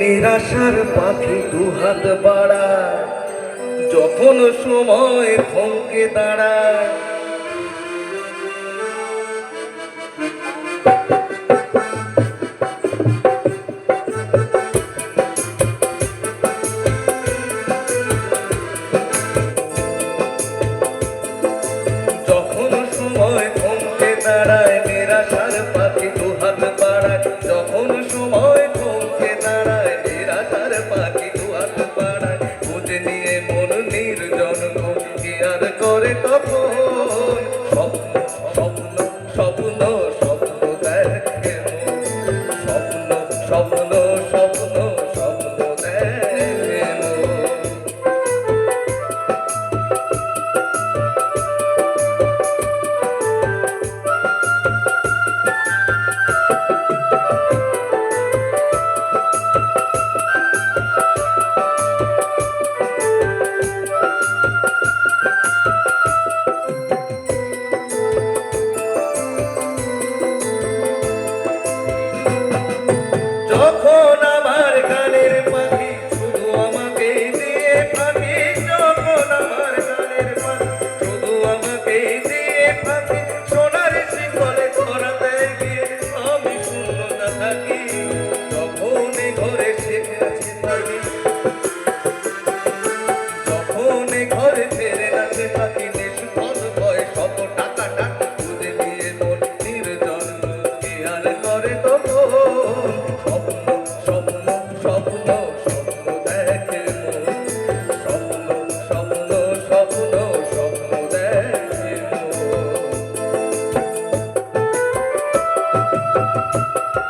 নিরাশার পাখি দুহাত বাড়া যখন সময় ফঙ্কে দাঁড়ায়। যখন সময় স্বীকার করে তখন।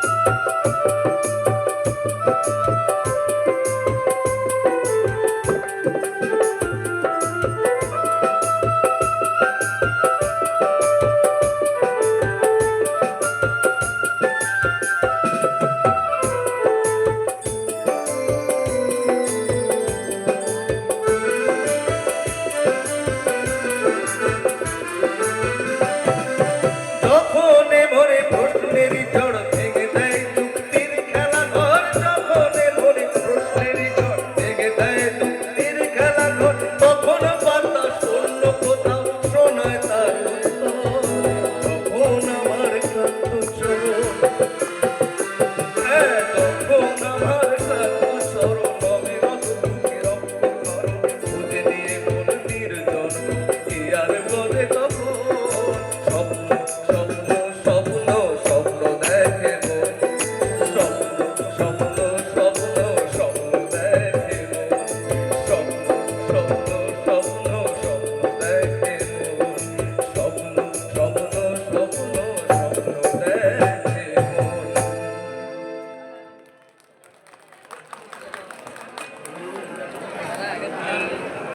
えっ?